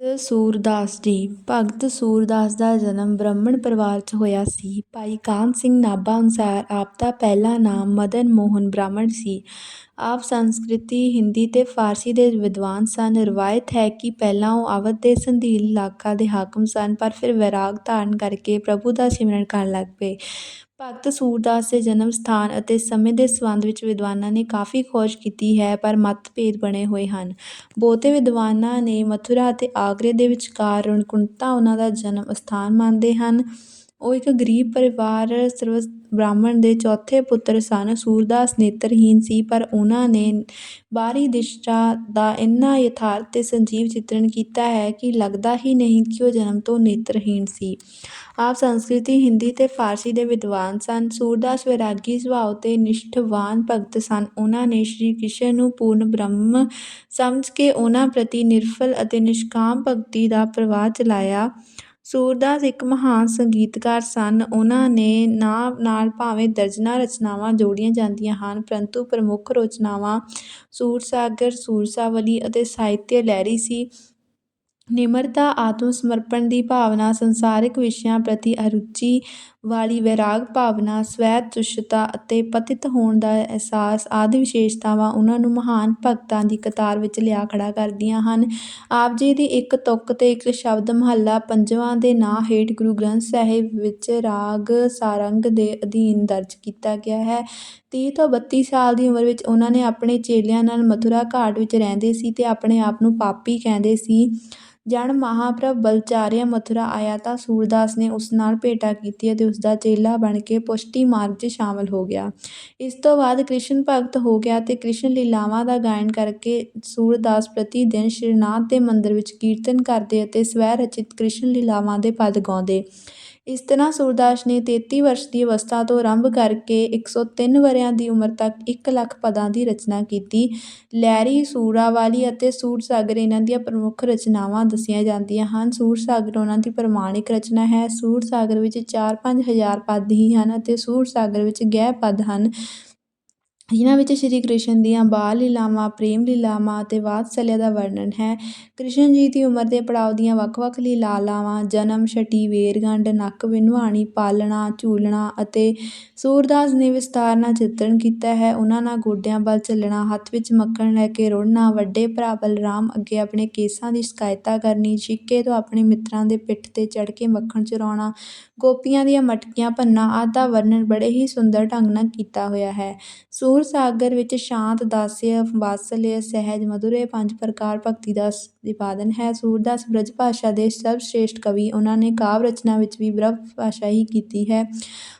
ਸੂਰਦਾਸ ਜੀ, ਭਗਤ ਸੂਰਦਾਸ ਦਾ ਜਨਮ ਬ੍ਰਾਹਮਣ ਪਰਿਵਾਰ 'ਚ ਹੋਇਆ ਸੀ। ਭਾਈ ਕਾਨ੍ਹ ਸਿੰਘ ਨਾਭਾ ਅਨੁਸਾਰ ਆਪ ਦਾ ਪਹਿਲਾ ਨਾਮ ਮਦਨ ਮੋਹਨ ਬ੍ਰਾਹਮਣ ਸੀ। ਆਪ ਸੰਸਕ੍ਰਿਤੀ, ਹਿੰਦੀ ਅਤੇ ਫਾਰਸੀ ਦੇ ਵਿਦਵਾਨ ਸਨ। ਰਵਾਇਤ ਹੈ ਕਿ ਪਹਿਲਾਂ ਉਹ ਅਵਧ ਦੇ ਸੰਧੀਲ ਇਲਾਕਾ ਦੇ ਹਾਕਮ ਸਨ, ਪਰ ਫਿਰ ਵੈਰਾਗ ਧਾਰਨ ਕਰਕੇ ਪ੍ਰਭੂ ਦਾ ਸਿਮਰਨ ਕਰਨ ਲੱਗ ਪਏ। ਭਗਤ ਸੂਰਦਾਸ ਦੇ ਜਨਮ ਸਥਾਨ ਅਤੇ ਸਮੇਂ ਦੇ ਸੰਬੰਧ ਵਿੱਚ ਵਿਦਵਾਨਾਂ ਨੇ ਕਾਫੀ ਖੋਜ ਕੀਤੀ ਹੈ, ਪਰ ਮਤਭੇਦ ਬਣੇ ਹੋਏ ਹਨ। ਬਹੁਤੇ ਵਿਦਵਾਨਾਂ ਨੇ ਮਥੁਰਾ ਅਤੇ ਆਗਰੇ ਦੇ ਵਿਚਕਾਰ ਰਣਕੁੰਠਾ ਉਹਨਾਂ ਦਾ ਜਨਮ ਅਸਥਾਨ ਮੰਨਦੇ ਹਨ। ਉਹ ਇੱਕ ਗਰੀਬ ਪਰਿਵਾਰ ਸਰਵ ਬ੍ਰਾਹਮਣ ਦੇ ਚੌਥੇ ਪੁੱਤਰ ਸਨ। ਸੂਰਦਾਸ ਨੇਤਰਹੀਣ ਸੀ, ਪਰ ਉਹਨਾਂ ਨੇ ਬਾਹਰੀ ਦਿਸ਼ਾ ਦਾ ਇੰਨਾ ਯਥਾਰਥ ਅਤੇ ਸੰਜੀਵ ਚਿਤਰਣ ਕੀਤਾ ਹੈ ਕਿ ਲੱਗਦਾ ਹੀ ਨਹੀਂ ਕਿ ਉਹ ਜਨਮ ਤੋਂ ਨੇਤਰਹੀਣ ਸੀ। ਆਪ ਸੰਸਕ੍ਰਿਤੀ, ਹਿੰਦੀ ਅਤੇ ਫਾਰਸੀ ਦੇ ਵਿਦਵਾਨ ਸਨ। ਸੂਰਦਾਸ ਵੈਰਾਗੀ ਸੁਭਾਅ ਅਤੇ ਨਿਸ਼ਠਵਾਨ ਭਗਤ ਸਨ। ਉਹਨਾਂ ਨੇ ਸ਼੍ਰੀ ਕ੍ਰਿਸ਼ਨ ਨੂੰ ਪੂਰਨ ਬ੍ਰਹਮ ਸਮਝ ਕੇ ਉਹਨਾਂ ਪ੍ਰਤੀ ਨਿਰਫਲ ਅਤੇ ਨਿਸ਼ਕਾਮ ਭਗਤੀ ਦਾ ਪ੍ਰਵਾਹ ਚਲਾਇਆ। ਸੂਰਦਾਸ ਇੱਕ ਮਹਾਨ ਸੰਗੀਤਕਾਰ ਸਨ। ਉਹਨਾਂ ਨੇ ਨਾਂ ਨਾਲ ਭਾਵੇਂ ਦਰਜਨਾਂ ਰਚਨਾਵਾਂ ਜੋੜੀਆਂ ਜਾਂਦੀਆਂ ਹਨ, ਪਰੰਤੂ ਪ੍ਰਮੁੱਖ ਰਚਨਾਵਾਂ ਸੂਰਸਾਗਰ, ਸੂਰਸਾਵਲੀ ਅਤੇ ਸਾਹਿਤਯ ਲਹਿਰੀ ਸੀ। ਨਿਮਰਤਾ ਆਤਮ ਸਮਰਪਣ ਦੀ ਭਾਵਨਾ, ਸੰਸਾਰਿਕ ਵਿਸ਼ਿਆਂ ਪ੍ਰਤੀ ਅਰੁਚੀ ਵਾਲੀ ਵੈਰਾਗ ਭਾਵਨਾ, ਸਵੈ ਤੁਸ਼ਤਾ ਅਤੇ ਪਤਿਤ ਹੋਣ ਦਾ ਅਹਿਸਾਸ ਆਦਿ ਵਿਸ਼ੇਸ਼ਤਾਵਾਂ ਉਹਨਾਂ ਨੂੰ ਮਹਾਨ ਭਗਤਾਂ ਦੀ ਕਤਾਰ ਵਿੱਚ ਲਿਆ ਖੜਾ ਕਰਦੀਆਂ ਹਨ। ਆਪ ਜੀ ਦੀ ਇੱਕ ਤੁਕ ਤੇ ਇੱਕ ਸ਼ਬਦ ਮਹੱਲਾ ਪੰਜਵਾਂ ਦੇ ਨਾਂ ਹੇਠ ਗੁਰੂ ਗ੍ਰੰਥ ਸਾਹਿਬ ਵਿੱਚ ਰਾਗ ਸਾਰੰਗ ਦੇ ਅਧੀਨ ਦਰਜ ਕੀਤਾ ਗਿਆ ਹੈ। ਤੀਹ ਤੋਂ ਬੱਤੀ ਸਾਲ ਦੀ ਉਮਰ ਵਿੱਚ ਉਹਨਾਂ ਨੇ ਆਪਣੇ ਚੇਲਿਆਂ ਨਾਲ ਮਥੁਰਾ ਘਾਟ ਵਿੱਚ ਰਹਿੰਦੇ ਸੀ ਅਤੇ ਆਪਣੇ ਆਪ ਨੂੰ ਪਾਪੀ ਕਹਿੰਦੇ ਸੀ। ਜਣ ਮਹਾਂਪ੍ਰਭ ਬਲਚਾਰੀਆ ਮਥੁਰਾ ਆਇਆ ਤਾਂ ਸੂਰਦਾਸ ਨੇ ਉਸ ਨਾਲ ਭੇਟਾ ਕੀਤੀ ਅਤੇ ਉਸ ਦਾ ਚੇਲਾ ਬਣ ਕੇ ਪੁਸ਼ਟੀ ਮਾਰਗ 'ਚ ਸ਼ਾਮਲ ਹੋ ਗਿਆ। ਇਸ ਤੋਂ ਬਾਅਦ ਕ੍ਰਿਸ਼ਨ ਭਗਤ ਹੋ ਗਿਆ ਅਤੇ ਕ੍ਰਿਸ਼ਨ ਲੀਲਾਵਾਂ ਦਾ ਗਾਇਨ ਕਰਕੇ ਸੂਰਦਾਸ ਪ੍ਰਤੀ ਦਿਨ ਸ਼੍ਰੀਨਾਥ ਦੇ ਮੰਦਰ ਵਿੱਚ ਕੀਰਤਨ ਕਰਦੇ ਅਤੇ ਸਵੈ ਰਚਿਤ ਕ੍ਰਿਸ਼ਨ ਲੀਲਾਵਾਂ ਦੇ ਪਦ ਗਾਉਂਦੇ। ਇਸ ਤਰ੍ਹਾਂ ਸੂਰਦਾਸ ਨੇ 33 ਵਰਸ਼ ਦੀ ਅਵਸਥਾ ਤੋਂ ਆਰੰਭ ਕਰਕੇ 103 ਵਰ੍ਹਿਆਂ ਦੀ ਉਮਰ ਤੱਕ 1 ਲੱਖ ਪਦਾਂ ਦੀ ਰਚਨਾ ਕੀਤੀ। ਲਹਿਰੀ, ਸੂਰਾਵਾਲੀ ਅਤੇ ਸੂਰ ਸਾਗਰ ਇਹਨਾਂ ਦੀਆਂ ਪ੍ਰਮੁੱਖ ਰਚਨਾਵਾਂ ਦੱਸੀਆਂ ਜਾਂਦੀਆਂ ਹਨ। ਸੂਰ ਸਾਗਰ ਉਹਨਾਂ ਦੀ ਪ੍ਰਮਾਣਿਕ ਰਚਨਾ ਹੈ। ਸੂਰ ਸਾਗਰ ਵਿੱਚ 4-5 ਹਜ਼ਾਰ ਪਦ ਹੀ ਹਨ ਅਤੇ ਸੂਰਸਾਗਰ ਵਿੱਚ ਗਹਿ ਪਦ ਹਨ। ਜਿਨ੍ਹਾਂ ਵਿੱਚ ਸ਼੍ਰੀ ਕ੍ਰਿਸ਼ਨ ਦੀਆਂ ਬਾਲ ਲੀਲਾਵਾਂ, ਪ੍ਰੇਮ ਲੀਲਾਵਾਂ ਅਤੇ ਵਾਤਸല്ਯ ਦਾ ਵਰਣਨ ਹੈ। ਕ੍ਰਿਸ਼ਨ ਜੀ ਦੀ ਉਮਰ ਦੇ ਪੜਾਅ ਦੀਆਂ ਵੱਖ-ਵੱਖ ਲੀਲਾਵਾਂ, ਜਨਮ, ਛਟੀ, ਵੇਰਗੰਢ, ਨੱਕ ਵਿੰਨਵਾਣੀ ਪਾਲਣਾ, ਝੂਲਣਾ ਅਤੇ ਸੂਰਦਾਸ ਨੇ ਵਿਸਤਾਰ ਨਾਲ ਚਿੱਤਰਣ ਕੀਤਾ ਹੈ। ਉਹਨਾਂ ਨਾਲ ਗੋਡਿਆਂ ਵੱਲ ਚੱਲਣਾ, ਹੱਥ ਵਿੱਚ ਮੱਖਣ ਲੈ ਕੇ ਰੁੜਨਾ ਵੱਡੇ ਭਰਾ ਬਲਰਾਮ ਅੱਗੇ ਆਪਣੇ ਕੇਸਾਂ ਦੀ ਸ਼ਿਕਾਇਤਾਂ ਕਰਨੀ, ਛਿੱਕੇ ਤੋਂ ਆਪਣੇ ਮਿੱਤਰਾਂ ਦੇ ਪਿੱਠ ਤੇ ਚੜ੍ਹ ਕੇ ਮੱਖਣ ਚੁਰਾਉਣਾ, ਗੋਪੀਆਂ ਦੀਆਂ ਮਟਕੀਆਂ ਭੰਨਣਾ, ਆਦਿ ਦਾ ਵਰਣਨ ਬੜੇ ਹੀ ਸੁੰਦਰ ਢੰਗ ਨਾਲ ਕੀਤਾ ਹੋਇਆ ਹੈ। ਸੂਰ ਸਾਗਰ ਵਿੱਚ ਸ਼ਾਂਤ, ਦਾਸਯ ਵਾਤਸଲ୍ਯ ਸਹਿਜ ਮਧੁਰੇ ਪੰਜ ਪ੍ਰਕਾਰ ਭਗਤੀ ਦਾ ਪ੍ਰਤੀਪਾਦਨ ਹੈ। ਸੂਰਦਾਸ ਬ੍ਰਜ ਭਾਸ਼ਾ ਦੇ ਸਰਵਸ਼੍ਰੇਸ਼ਟ ਕਵੀ ਉਹਨਾਂ ਨੇ ਕਾਵਿ ਰਚਨਾ ਵਿੱਚ ਵੀ ਬ੍ਰਜ ਭਾਸ਼ਾ ਹੀ ਕੀਤੀ ਹੈ।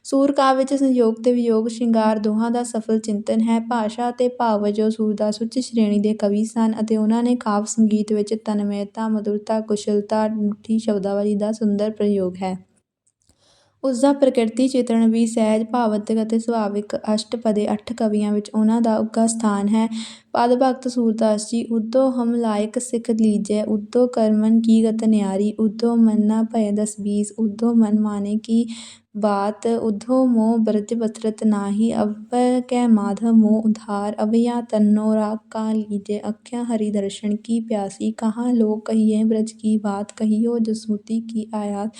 ਸੂਰ ਕਾਵਿ ਵਿੱਚ ਸੰਯੋਗ ਤੇ ਵਿਯੋਗ ਸ਼ਿੰਗਾਰ ਦੋਹਾਂ ਦਾ ਸਫਲ ਚਿੰਤਨ ਹੈ। ਭਾਸ਼ਾ ਤੇ ਭਾਵ ਵਜੋਂ ਸੂਰਦਾਸ ਉੱਚ ਸ਼੍ਰੇਣੀ ਦੇ ਕਵੀ ਸਨ ਅਤੇ ਉਹਨਾਂ ਨੇ ਕਾਵਿ ਸੰਗੀਤ ਵਿੱਚ ਤਨਮਇਤਾ ਮਧੁਰਤਾ, ਕੁਸ਼ਲਤਾ, ਮਿੱਠੀ ਸ਼ਬਦਾਵਲੀ ਦਾ ਸੁੰਦਰ ਪ੍ਰਯੋਗ ਹੈ। ਉਸ ਦਾ ਪ੍ਰਕਿਰਤੀ ਚਿਤਰਣ ਵੀ ਸਹਿਜ ਭਾਵਾਤਮਕ ਅਤੇ ਸੁਭਾਵਿਕ ਅਸ਼ਟਪਦੇ ਅੱਠ ਕਵੀਆਂ ਵਿੱਚ ਉਹਨਾਂ ਦਾ ਉੱਘਾ ਸਥਾਨ ਹੈ। ਪਦ ਭਗਤ ਸੂਰਦਾਸ ਜੀ ਉਦੋ ਹਮ ਲਾਇਕ ਸਿਖ ਲੀਜੈ ਉਦੋ ਕਰਮਨ ਕੀ ਗਤ ਨਿਆਰੀ ਉਦੋ ਮਨ ਨਾ ਭਏ ਦਸ ਬੀਸ ਉਦੋ ਮਨ ਮਾਨੇ ਕੀ ਬਾਤ ਉਦੋ ਮੋਹ ਬ੍ਰਜ ਬਸਰਤ ਨਾਹੀ ਅਵ ਕੈ ਮਾਧव ਮੋਹ ਉਧਾਰ ਅਵਇਆ तन्नो राग का लीजै अखियाँ हरि दर्शन की प्यासी कहाँ लोग कहियैं ब्रज की बात कहियो जसमुति की आयात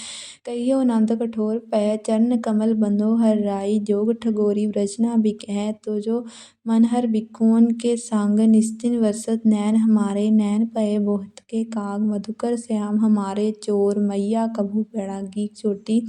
कहियो अनन्त कठोर पै चरण कमल बंदो हर राई जोग ठगोरी ब्रज ना बिकहैं तुजो जो मन हर बिखुअन के संग निश्चिन बरसत नैन हमारे नैन पए बहुत के काग मधुकर श्याम हमारे चोर मैया कभू बैरागी चोटी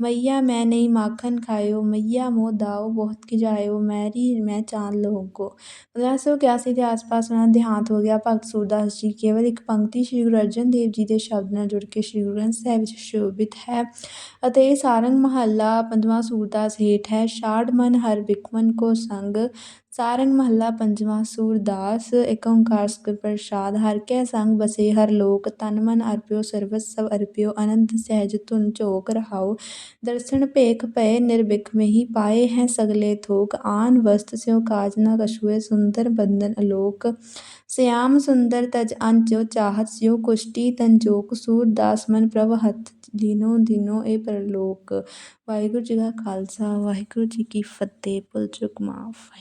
मैया मैं नहीं माखन खायो मैया मोह दाओ बहुत खिजायो मैरी मैं ਚਾਂਦ ਲੋਗੋ ਪੰਦਰਾਂ ਸੌ ਇਕਿਆਸੀ ਦੇ ਆਸ-ਪਾਸ ਉਹਨਾਂ ਦਾ ਦੇਹਾਂਤ ਹੋ ਗਿਆ ਭਗਤ ਸੂਰਦਾਸ ਜੀ ਕੇਵਲ ਇੱਕ ਪੰਕਤੀ ਸ਼੍ਰੀ ਗੁਰੂ ਅਰਜਨ ਦੇਵ ਜੀ ਦੇ ਸ਼ਬਦ ਨਾਲ ਜੁੜ ਕੇ ਸ਼੍ਰੀ ਗੁਰੂ ਗ੍ਰੰਥ ਸਾਹਿਬ ਵਿੱਚ ਸ਼ੋਭਿਤ ਹੈ ਅਤੇ ਇਹ ਸਾਰੰਗ ਮਹੱਲਾ ਪੰਜਵਾਂ ਸੂਰਦਾਸ ਹੇਠ ਹੈ ਛਾੜ ਮਨ ਹਰ ਬਿਕਮਨ ਕੋ ਸੰਗ ਸਾਰੰਗ ਮਹੱਲਾ ਪੰਜਵਾਂ ਸੂਰਦਾਸ ਏਕ ਓੰਕਾਰ ਸਤਿਗੁਰ ਪ੍ਰਸਾਦ, ਹਰ ਕੈ ਸੰਗ ਬਸੇ, ਹਰ ਲੋਕ ਤਨ ਮਨ ਅਰਪਿਓ ਸਰਬਤ ਸਭ ਅਰਪਿਓ ਅਨੰਦ ਸਹਿਜ ਧੁਨ ਝੋਕ ਰਹਾਓ। ਦਰਸ਼ਨ ਭੇਖ ਭਏ, ਨਿਰਭਿਖ ਮਹਿ ਪਾਏ ਹੈ ਸਗਲੇ ਥੋਕ, ਆਨ ਵਸਤ ਸਿਉ ਕਾਜ ਨਾ ਕਛੁਏ, ਸੁੰਦਰ ਬੰਦਨ ਅਲੋਕ। ਸਿਆਮ ਸੁੰਦਰ ਤਜ ਅੰਚੋ ਚਾਹਤ ਸਿਉ ਕੁਸ਼ਟੀ ਤੰਜੋਕ ਸੂਰਦਾਸ ਮਨ ਪ੍ਰਭ ਹੱਥ ਦਿਨੋ ਦਿਨੋ ਇਹ ਪਰਲੋਕ। ਵਾਹਿਗੁਰੂ ਜੀ ਕਾ ਖਾਲਸਾ, ਵਾਹਿਗੁਰੂ ਜੀ ਕੀ ਫਤਿਹ ਭੁੱਲ ਚੁੱਕ ਮਾਫ।